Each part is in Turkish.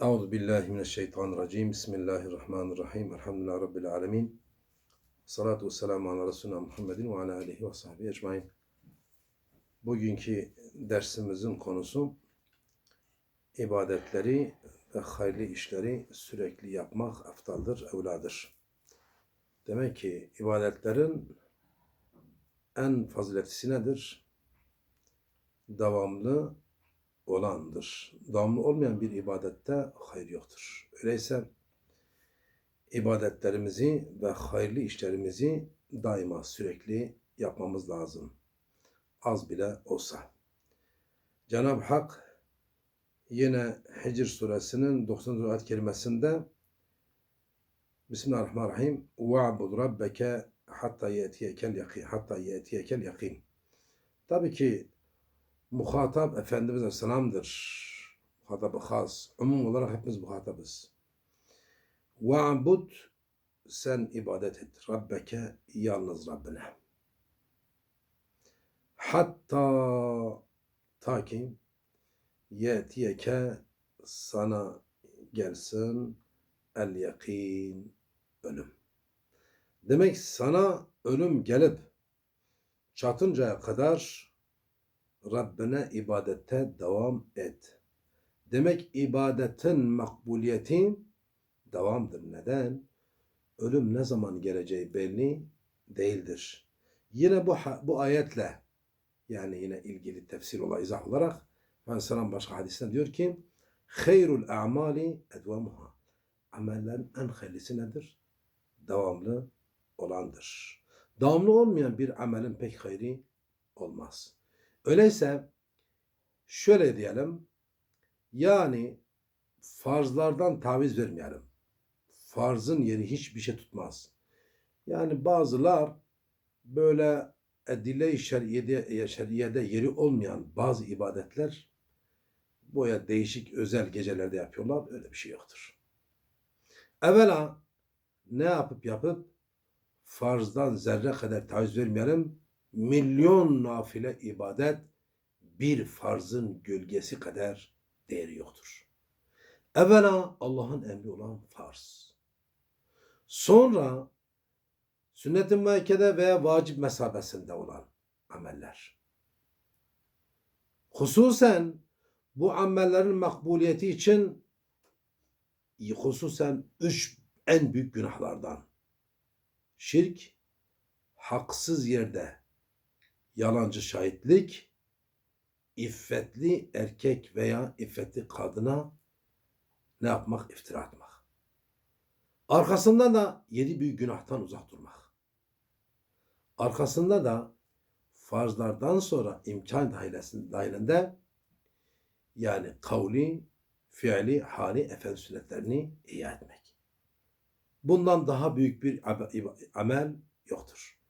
Euzu billahi mineşşeytanirracim. Bismillahirrahmanirrahim. Elhamdülillahi rabbil alamin. Salatu vesselamu ala Resulina Muhammedin ve ala alihi ve sahbihi ecmaîn. Bugünkü dersimizin konusu ibadetleri ve hayırlı işleri sürekli yapmak eftaldır, evladır. Demek ki ibadetlerin en faziletlisi nedir? Devamlı olandır. Devamlı olmayan bir ibadette hayır yoktur. Öyleyse ibadetlerimizi ve hayırlı işlerimizi daima sürekli yapmamız lazım. Az bile olsa. Cenab-ı Hak yine Hicr suresinin 90. ayet kelimesinde Bismillahirrahmanirrahim. Ve'bud rabbeke hatta yetiyekel yakin. Hatta yetiyekel yakin. Tabii ki muhatap Efendimiz Aleyhisselam'dır. Muhatabı has. Umum olarak hepimiz muhatabız. Ve'bud sen ibadet et. Rabbeke yalnız Rabbine. Hatta ta ki yetiyeke sana gelsin el yakin ölüm. Demek sana ölüm gelip çatıncaya kadar Rabbine ibadette devam et. Demek ibadetin makbuliyeti devamdır. Neden? Ölüm ne zaman geleceği belli değildir. Yine bu bu ayetle yani yine ilgili tefsir olarak izah olarak Efendimiz başka hadisinde diyor ki hayrul a'mali edvamuha. Amellerin en hayırlısı nedir? Devamlı olandır. Devamlı olmayan bir amelin pek hayri olmaz. Öyleyse şöyle diyelim. Yani farzlardan taviz vermeyelim. Farzın yeri hiçbir şey tutmaz. Yani bazılar böyle edille-i şeriyede, şeriyede yeri olmayan bazı ibadetler boya değişik özel gecelerde yapıyorlar. Öyle bir şey yoktur. Evvela ne yapıp yapıp farzdan zerre kadar taviz vermeyelim milyon nafile ibadet bir farzın gölgesi kadar değeri yoktur. Evvela Allah'ın emri olan farz. Sonra sünnet-i muakkede veya vacip mesabesinde olan ameller. Hususen bu amellerin makbuliyeti için hususen üç en büyük günahlardan. Şirk, haksız yerde yalancı şahitlik, iffetli erkek veya iffetli kadına ne yapmak? İftira atmak. Arkasında da yedi büyük günahtan uzak durmak. Arkasında da farzlardan sonra imkan dahilinde yani kavli, fiili, hali, efendi sünnetlerini ihya etmek. Bundan daha büyük bir amel yoktur.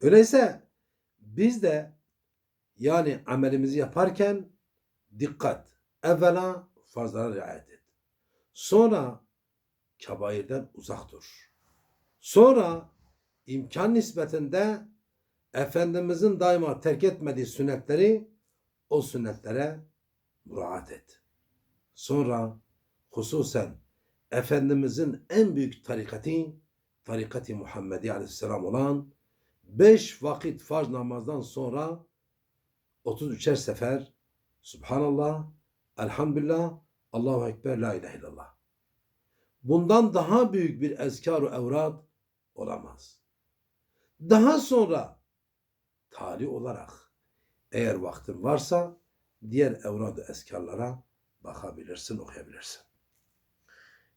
Öyleyse biz de yani amelimizi yaparken dikkat. Evvela farzlara riayet et. Sonra kabairden uzak dur. Sonra imkan nispetinde Efendimizin daima terk etmediği sünnetleri o sünnetlere muraat et. Sonra hususen Efendimizin en büyük tarikati tarikati Muhammedi Aleyhisselam olan beş vakit farz namazdan sonra 33'er sefer Subhanallah, Elhamdülillah, Allahu Ekber, La ilahe illallah. Bundan daha büyük bir ezkar-ı evrat olamaz. Daha sonra tali olarak eğer vaktin varsa diğer evrad-ı eskarlara bakabilirsin, okuyabilirsin.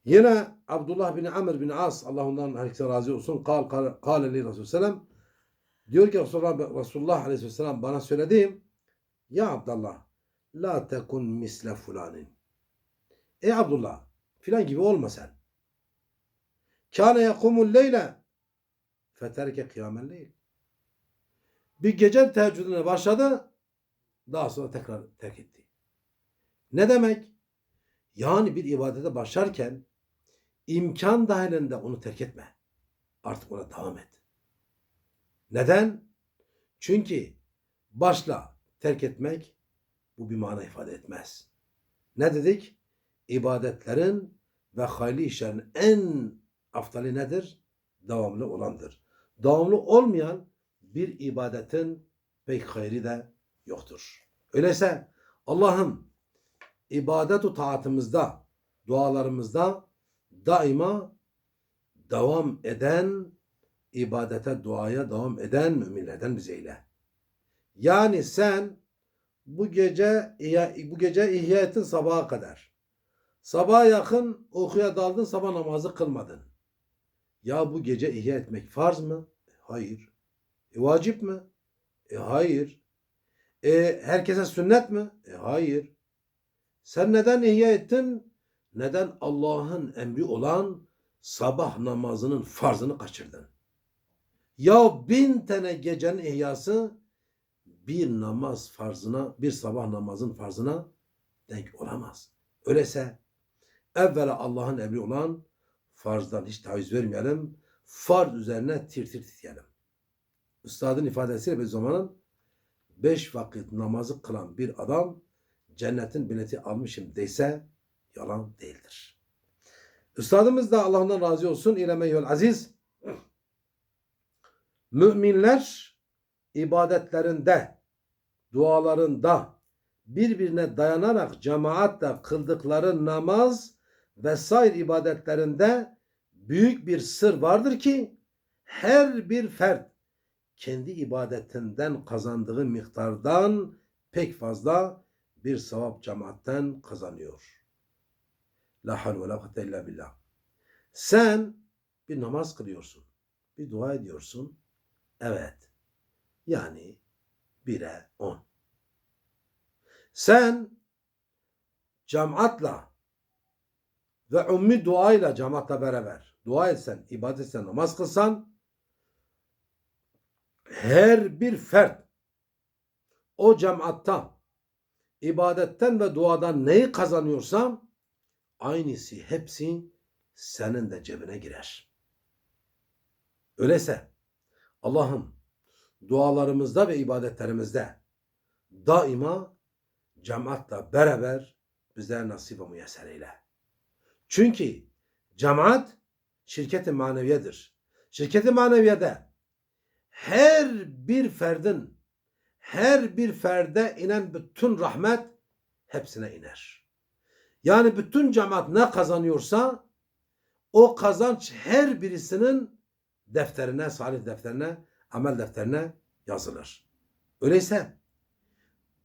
Yine Abdullah bin Amr bin As Allah ondan herkese razı olsun. Kal kal li Resulü selam Diyor ki Resulullah, Resulullah Aleyhisselam bana söyledi. Ya Abdullah la tekun misle fulanin. Ey Abdullah filan gibi olma sen. Kâne yakumul leyle feterke kıyamel leyl. Bir gece teheccüdüne başladı daha sonra tekrar terk etti. Ne demek? Yani bir ibadete başlarken imkan dahilinde onu terk etme. Artık ona devam et. Neden? Çünkü başla terk etmek bu bir mana ifade etmez. Ne dedik? ibadetlerin ve hayli işlerin en aftali nedir? Devamlı olandır. Devamlı olmayan bir ibadetin pek hayri de yoktur. Öyleyse Allah'ım ibadet-u taatımızda, dualarımızda daima devam eden, ibadete, duaya devam eden müminlerden bize eyle. Yani sen bu gece bu gece ihya ettin sabaha kadar. Sabaha yakın uykuya daldın, sabah namazı kılmadın. Ya bu gece ihya etmek farz mı? Hayır. E, vacip mi? E, hayır. E, herkese sünnet mi? E, hayır. Sen neden ihya ettin? Neden Allah'ın emri olan sabah namazının farzını kaçırdın? Ya bin tane gecenin ihyası bir namaz farzına, bir sabah namazın farzına denk olamaz. Öyleyse evvela Allah'ın emri olan farzdan hiç taviz vermeyelim. Farz üzerine tir tir titreyelim. Üstadın ifadesiyle bir zamanın beş vakit namazı kılan bir adam cennetin bileti almışım dese yalan değildir. Üstadımız da Allah'ından razı olsun. İlemeyyül aziz. Müminler ibadetlerinde, dualarında birbirine dayanarak cemaatle kıldıkları namaz vesaire ibadetlerinde büyük bir sır vardır ki her bir fert kendi ibadetinden kazandığı miktardan pek fazla bir sevap cemaatten kazanıyor. La havle ve la kuvvete illa billah. Sen bir namaz kılıyorsun. Bir dua ediyorsun. Evet. Yani bire on. Sen cemaatla ve ummi duayla cemaatla beraber dua etsen, ibadet etsen, namaz kılsan her bir fert o cemaatta ibadetten ve duadan neyi kazanıyorsa aynısı hepsi senin de cebine girer. Öyleyse Allah'ım dualarımızda ve ibadetlerimizde daima cemaatla beraber bize nasip ve müyesser eyle. Çünkü cemaat şirketi maneviyedir. Şirketi maneviyede her bir ferdin her bir ferde inen bütün rahmet hepsine iner. Yani bütün cemaat ne kazanıyorsa o kazanç her birisinin defterine, salih defterine, amel defterine yazılır. Öyleyse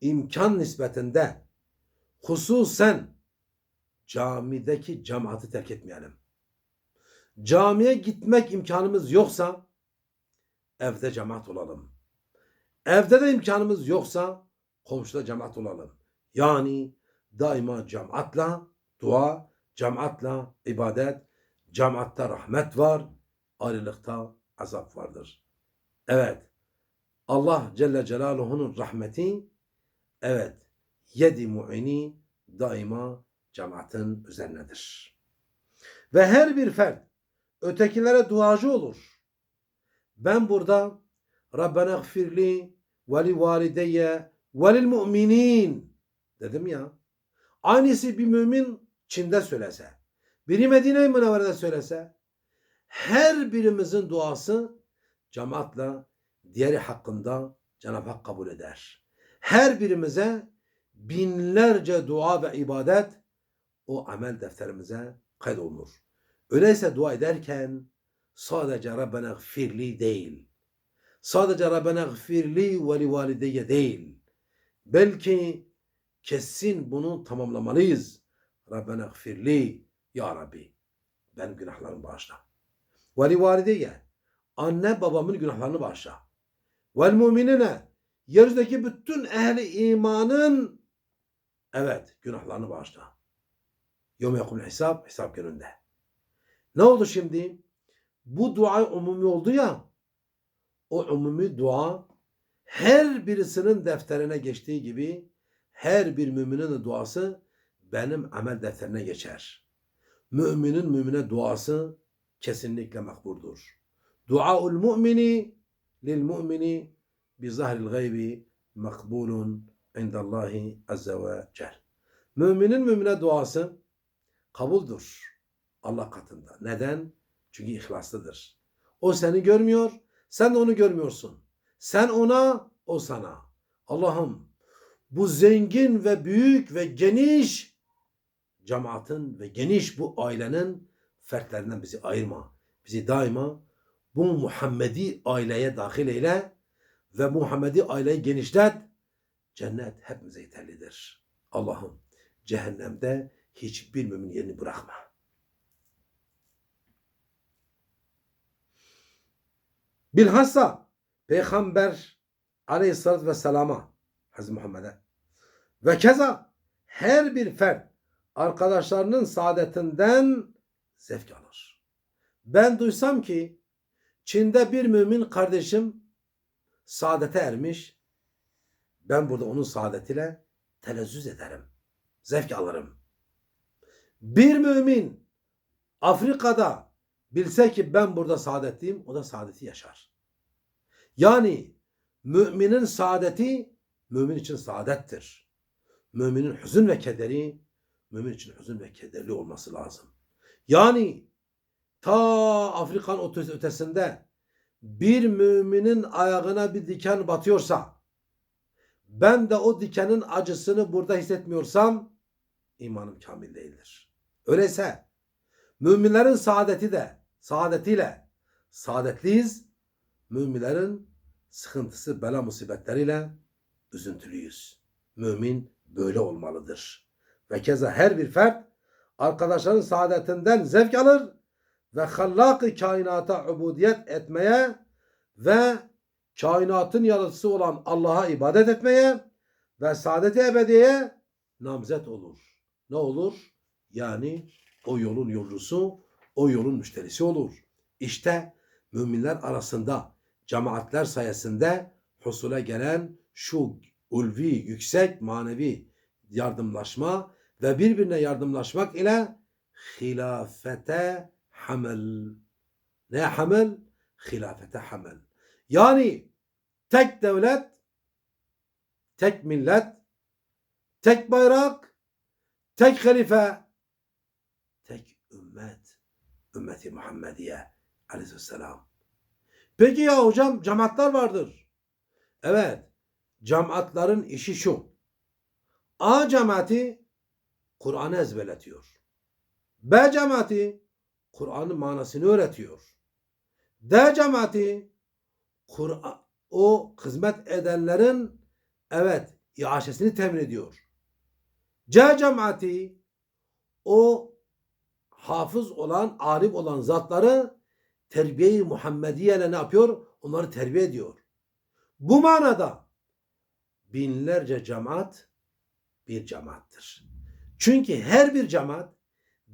imkan nispetinde hususen camideki cemaati terk etmeyelim. Camiye gitmek imkanımız yoksa evde cemaat olalım. Evde de imkanımız yoksa komşuda cemaat olalım. Yani daima cemaatla dua, cemaatla ibadet, cemaatta rahmet var, ayrılıkta azap vardır. Evet, Allah Celle Celaluhu'nun rahmeti, evet, yedi muini daima cemaatin üzerinedir. Ve her bir fert ötekilere duacı olur. Ben burada Rabbena gfirli ve li valideyye ve lil mu'minin dedim ya. Aynısı bir mümin Çin'de söylese, biri Medine-i Münevvere'de söylese, her birimizin duası cemaatle diğeri hakkında Cenab-ı Hak kabul eder. Her birimize binlerce dua ve ibadet o amel defterimize kaydolunur. Öyleyse dua ederken sadece Rabbena gfirli değil. Sadece Rabbena gfirli ve li valideyye değil. Belki kesin bunu tamamlamalıyız. Rabbena gfirli ya Rabbi. Ben günahlarımı bağışla. Ve li valideyye. Anne babamın günahlarını bağışla. Vel mu'minine. Yeryüzündeki bütün ehli imanın evet günahlarını bağışla. Yom yakumul hesap, hesap gününde. Ne oldu şimdi? Bu dua umumi oldu ya. O umumi dua her birisinin defterine geçtiği gibi her bir müminin duası benim amel defterine geçer. Müminin mümine duası kesinlikle makburdur. Duaul mümini lil mümini bi zahril gaybi makbulun indallahi azze ve cel. Müminin mümine duası kabuldur Allah katında. Neden? Çünkü ihlaslıdır. O seni görmüyor, sen de onu görmüyorsun. Sen ona, o sana. Allah'ım bu zengin ve büyük ve geniş cemaatin ve geniş bu ailenin fertlerinden bizi ayırma. Bizi daima bu Muhammedi aileye dahil eyle ve Muhammedi aileyi genişlet. Cennet hepimize yeterlidir. Allah'ım cehennemde hiçbir mümin yerini bırakma. Bilhassa Peygamber aleyhissalatü vesselama Hazreti Muhammed'e ve keza her bir fert arkadaşlarının saadetinden zevk alır. Ben duysam ki Çin'de bir mümin kardeşim saadete ermiş. Ben burada onun saadetiyle telezzüz ederim. Zevk alırım. Bir mümin Afrika'da bilse ki ben burada saadetliyim, o da saadeti yaşar. Yani müminin saadeti mümin için saadettir. Müminin hüzün ve kederi mümin için hüzün ve kederli olması lazım. Yani ta Afrika'nın öte- ötesinde bir müminin ayağına bir diken batıyorsa ben de o dikenin acısını burada hissetmiyorsam imanım kamil değildir. Öyleyse müminlerin saadeti de saadetiyle saadetliyiz. Müminlerin sıkıntısı, bela musibetleriyle üzüntülüyüz. Mümin böyle olmalıdır. Ve keza her bir fert arkadaşların saadetinden zevk alır ve hallak-ı kainata ubudiyet etmeye ve kainatın yaratıcısı olan Allah'a ibadet etmeye ve saadet-i ebediyeye namzet olur. Ne olur? Yani o yolun yolcusu, o yolun müşterisi olur. İşte müminler arasında cemaatler sayesinde husule gelen şu ulvi, yüksek manevi yardımlaşma ve birbirine yardımlaşmak ile hilafete hamel. Ne hamel? Hilafete hamel. Yani tek devlet, tek millet, tek bayrak, tek halife, tek ümmet. Ümmeti Muhammediye aleyhisselam. Peki ya hocam cemaatler vardır. Evet. Cemaatların işi şu. A cemaati Kur'an'ı ezberletiyor. B cemaati Kur'an'ın manasını öğretiyor. D cemaati Kur'an o hizmet edenlerin evet iaşesini temin ediyor. C cemaati o hafız olan, arif olan zatları terbiye-i Muhammediye ne yapıyor? Onları terbiye ediyor. Bu manada binlerce cemaat bir cemaattir. Çünkü her bir cemaat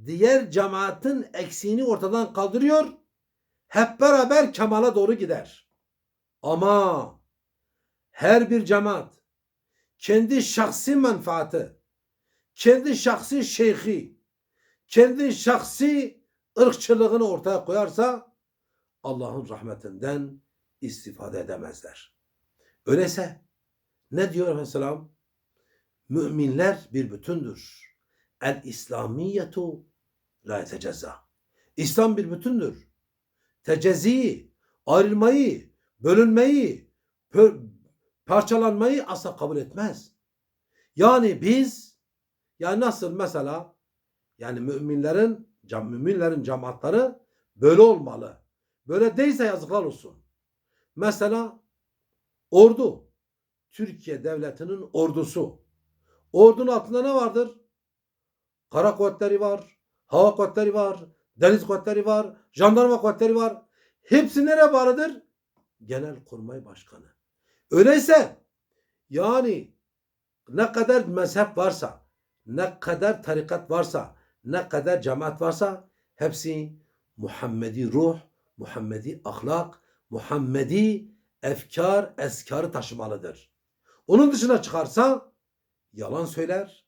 diğer cemaatin eksiğini ortadan kaldırıyor. Hep beraber kemala doğru gider. Ama her bir cemaat kendi şahsi menfaati, kendi şahsi şeyhi, kendi şahsi ırkçılığını ortaya koyarsa Allah'ın rahmetinden istifade edemezler. Öyleyse ne diyor Aleyhisselam? Müminler bir bütündür. El İslamiyetu la yetecezza. İslam bir bütündür. Tecezziyi, ayrılmayı, bölünmeyi, parçalanmayı asla kabul etmez. Yani biz yani nasıl mesela yani müminlerin cam, müminlerin cemaatleri böyle olmalı. Böyle değilse yazıklar olsun. Mesela ordu. Türkiye devletinin ordusu. Ordunun altında ne vardır? Kara kuvvetleri var, hava kuvvetleri var, deniz kuvvetleri var, jandarma kuvvetleri var. Hepsi nereye bağlıdır? Genelkurmay Başkanı. Öyleyse yani ne kadar mezhep varsa, ne kadar tarikat varsa, ne kadar cemaat varsa hepsi Muhammedi ruh, Muhammedi ahlak, Muhammedi efkar, eskarı taşımalıdır. Onun dışına çıkarsa yalan söyler,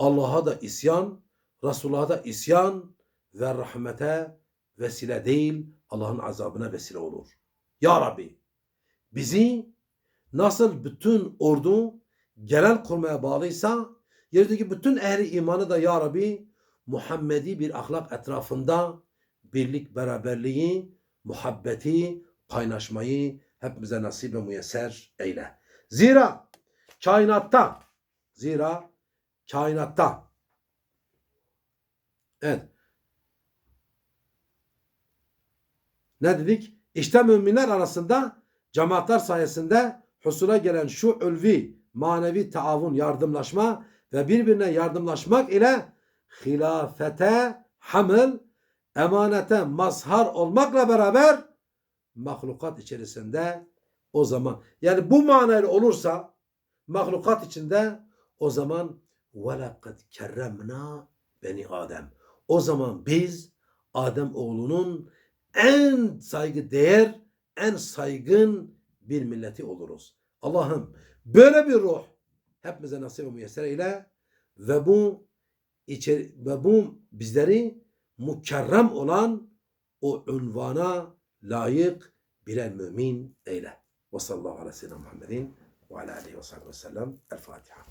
Allah'a da isyan, Resulullah'a da isyan ve rahmete vesile değil, Allah'ın azabına vesile olur. Ya Rabbi, bizi nasıl bütün ordu genel kurmaya bağlıysa, yerdeki bütün ehli imanı da Ya Rabbi, Muhammedi bir ahlak etrafında birlik, beraberliği, muhabbeti, paylaşmayı hepimize nasip ve müyesser eyle. Zira kainatta, zira kainatta, evet, ne dedik? İşte müminler arasında cemaatler sayesinde husula gelen şu ulvi, manevi taavun, yardımlaşma ve birbirine yardımlaşmak ile hilafete hamil, emanete mazhar olmakla beraber mahlukat içerisinde o zaman. Yani bu manayla olursa mahlukat içinde o zaman وَلَقَدْ kerremna beni Adem. O zaman biz Adem oğlunun en saygı değer, en saygın bir milleti oluruz. Allah'ım böyle bir ruh hepimize nasip ve müyesser eyle ve bu içeri, ve bu bizleri mukerrem olan o ünvana layık birer mümin eyle. Ve sallallahu aleyhi ve sellem Muhammedin ve ala aleyhi ve sellem. El Fatiha.